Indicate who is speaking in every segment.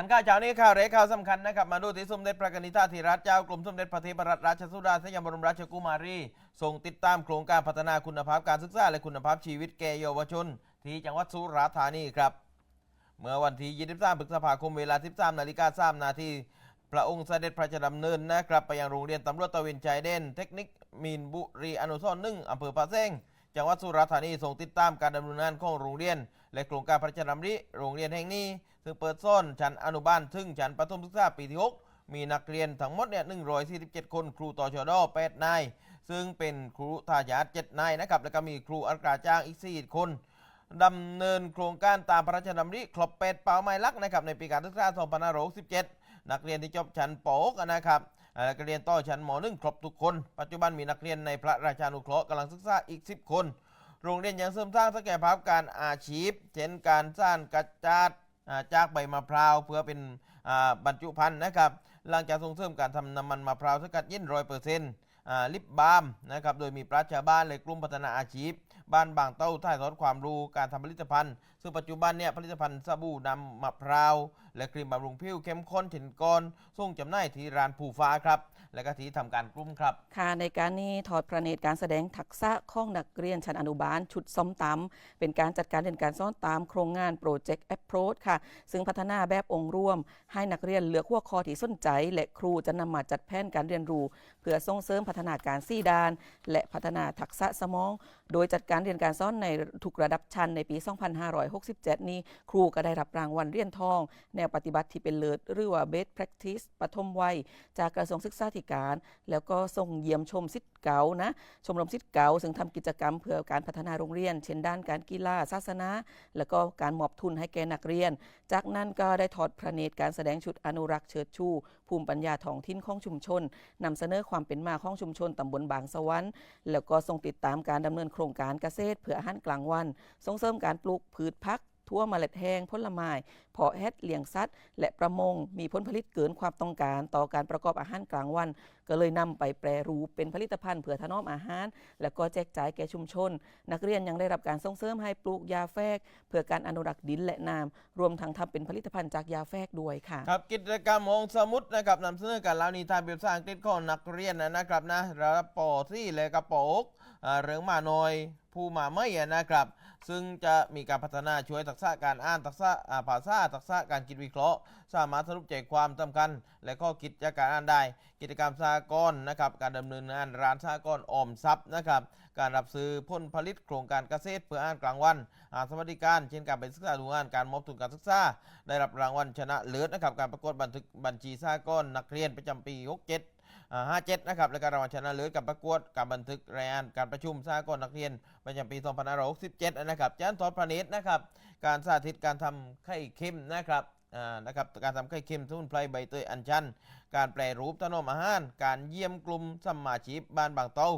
Speaker 1: ทันข่าวเช้านี้ข่าวเรข่าวสำคัญนะครับ มาดูที่สมเด็จพระกนิษฐาธิราชเจ้ากรมสมเด็จพระเทพรัตนราชสุดาสยามบรมราชกุมารีทรงติดตามโครงการพัฒนาคุณภาพการศึกษาและคุณภาพชีวิตแก่เยาวชน ที่จังหวัดสุราษฎร์ธานีครับ เมื่อวันที่ 23 พฤษภาคมเวลา 13 นาฬิกา3นาทีพระองค์เสด็จพระราชดำเนินนะครับไปยังโรงเรียนตำรวจตะเวนชายแดนเทคนิคมีนบุรีอนุสรณ์หนึ่งอำเภอพระแซง จังหวัดสุราษฎร์ธานีทรงติดตามการดำเนินงานของโรงเรียน และโครงการพระราชดำริโรงเรียนแห่งนี้ ซึ่งเปิดซ่อนชั้นอนุบาลถึงชั้นประถมศึกษาปีที่6มีนักเรียนทั้งหมดเนี่ย147 คนครูต่อชด8นายซึ่งเป็นครูทายาท7นายนะครับแล้วก็มีครูอักราจ้างอีก 4 คนดำเนินโครงการตามพระราชดำริครบเป็ดเป้าหมายลักนะครับในปีการศึกษา2567นักเรียนที่จบชั้นปกนะครับ อ่าแล้วก็เรียนต่อชั้นม .1 ครบทุกคน ปัจจุบันมีนักเรียนในพระราชานุเคราะห์กำลังศึกษาอีก 10 คน โรงเรียนยังเสริมสร้างศักยภาพการอาชีพ เช่นการสร้างกระจาดจากใบมะพร้าวเพื่อเป็นบรรจุภัณฑ์นะครับ หลังจากส่งเสริมการทำน้ำมันมะพร้าวสกัดเย็นร้อยเปอร์เซ็นต์ลิปบาล์มนะครับ โดยมีปราชาบ้านและกลุ่มพัฒนาอาชีพ บ้านบางเต้าถ่ายทอดความรู้การทำผลิตภัณฑ์ ซึ่งปัจจุบันเนี่ยผลิตภัณฑ์สบู่น้ำมะพร้าว และครีมบำรุงผิวเข้มข้นถิ่นก้อนส่งจำหน่ายที่ร้านผูฟ้าครับ และก็ที่ทำการกลุ่มครับ
Speaker 2: ค่ะในการนี้ถอดพระเนตรการแสดงทักษะข้องนักเรียนชั้นอนุบาล ชุดซ้อมตำเป็นการจัดการเรียนการสอนตามโครงงานโปรเจกต์แอปโ c h ค่ะ ซึ่งพัฒนาแบบองค์รวม ให้นักเรียนเลือกหัวข้อที่สนใจ และครูจะนำมาจัดแผนการเรียนรู้ เพื่อส่งเสริมพัฒนาการสี่ดาน และพัฒนาทักษะสมอง โดยจัดการเรียนการสอนในทุกระดับชั้นในปี 2567 นี้ครูก็ได้รับรางวัลเรียญทอง แนวปฏิบัติที่เป็นเลิศหรือว่า Best Practice ปฐมวัย จากกระทรวงศึกษาธิการ แล้วก็ส่งเยี่ยมชมสิทธิ์เก่านะชมรมสิทธิ์เก่าซึ่งทำกิจกรรมเพื่อการพัฒนาโรงเรียน เช่นด้านการกีฬาศาสนา แล้วก็การมอบทุนให้แก่นักเรียน จากนั้นก็ได้ถอดพระเนตรการแสดงชุดอนุรักษ์เชิดชูภูมิปัญญาท้องถิ่นของชุมชนนำเสนอความเป็นมาของชุมชนตำบลบางสวรรค์แล้วก็ทรงติดตามการดำเนินโครงการเกษตรเพื่ออาหารกลางวัน ส่งเสริมการปลูกพืชพัก ทั่วเมล็ดแห้งผลไม้เพาะเฮ็ดเลี้ยงสัตว์ และประมง มีผลผลิตเกินความต้องการ ต่อการประกอบอาหารกลางวัน ก็เลยนำไปแปรรูปเป็นผลิตภัณฑ์เพื่อถนอมอาหาร และก็แจกจ่ายแก่ชุมชน นักเรียนยังได้รับการส่งเสริมให้ปลูกยาแฝกเพื่อการอนุรักษ์ดินและน้ำรวมทั้งทำเป็นผลิตภัณฑ์จากยาแฝกด้วยค่ะ
Speaker 1: ครับกิจกรรมมองสมุดนะครับนำเสนอการเล่านิทานเป็นภาษาอังกฤษของนักเรียนนะครับนะระดับป .4 และกระปอกเรื่องมาหน่อยผู้มาไม่นะครับ ซึ่งจะมีการพัฒนาช่วยทักษะการอ่านทักษะอ่าภาษาทักษะการคิดวิเคราะห์ สามารถสรุปใจความสำคัญ และข้อคิดจากการอ่านได้ กิจกรรมสากลนะครับการดำเนินงานร้านสากลออมทรัพย์นะครับ การรับซื้อผลผลิตโครงการเกษตรเพื่ออ่านกลางวันอาสวัสดิการ เช่นการไปศึกษาดูงานการมอบทุนการศึกษา ได้รับรางวัลชนะเลิศนะครับการประกวดบันทึกบัญชีสหกรณ์นักเรียนประจำปี 67อ่า57 นะครับ และการรางวัลชนะเลิศกับประกวดการบันทึกรายงานการประชุมสหกรณ์นักเรียนประจำปี 2567 นะครับจานทอดพระเนตรนะครับ การสาธิตการทำไข่เค็มนะครับนะครับ การทำไข่เค็มสมุนไพรใบเตยอัญชัน การแปรรูปถนอมอาหาร การเยี่ยมกลุ่มสมาชีพบ้านบางเตา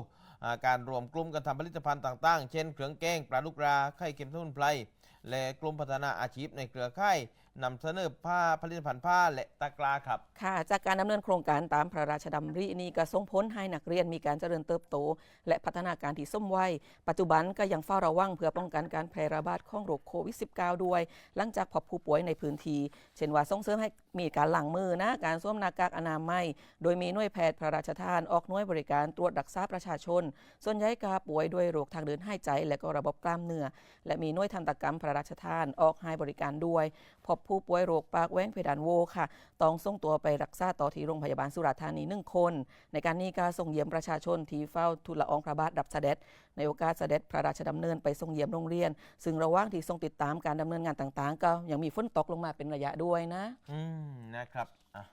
Speaker 1: การรวมกลุ่มกันทำผลิตภัณฑ์ต่างๆ เช่นเครื่องแกงปลาลูกราไข่เค็มทุนไพรและกลุ่มพัฒนาอาชีพในเครือข่ายนำเสนอผ้าผลิตภัณฑ์ผ้าและตะกร้าครับ
Speaker 2: ค่ะ จากการดำเนินโครงการตามพระราชดำรินี้ก็ส่งผลให้นักเรียนมีการเจริญเติบโต และพัฒนาการที่สมวัยปัจจุบันก็ยังเฝ้าระวังเพื่อป้องกันการแพร่ระบาดของโรคโควิด -19 ด้วย หลังจากพบผู้ป่วยในพื้นที่เช่นว่าส่งเสริมให้มีการหลังมือนะการสวมหน้ากากอนามัย โดยมีหน่วยแพทย์พระราชทานออกหน่วยบริการตรวจรักษาประชาชน ส่วนใหญ่ก็ป่วยด้วยโรคทางเดินหายใจ และก็ระบบกล้ามเนื้อและมีหน่วยทันตกรรมพระราชทานออกให้บริการด้วยพบผู้ป่วยโรคปากแหว้งเพดานโวค่ะ ต้องส่งตัวไปรักษาต่อที่โรงพยาบาลสุราษฎร์ธานีหนึ่งคน ในการนี้ก็ส่งเยี่ยมประชาชนที่เฝ้าทุลละอองพระบาทรับเสด็จ ในโอกาสเสด็จพระราชดำเนินไปส่งเยี่ยมโรงเรียน ซึ่งระหว่างที่ทรงติดตามการดำเนินงานต่างๆ ก็ยังมีฝนตกลงมาเป็นระยะด้วยนะ
Speaker 1: อืมนะครับอะ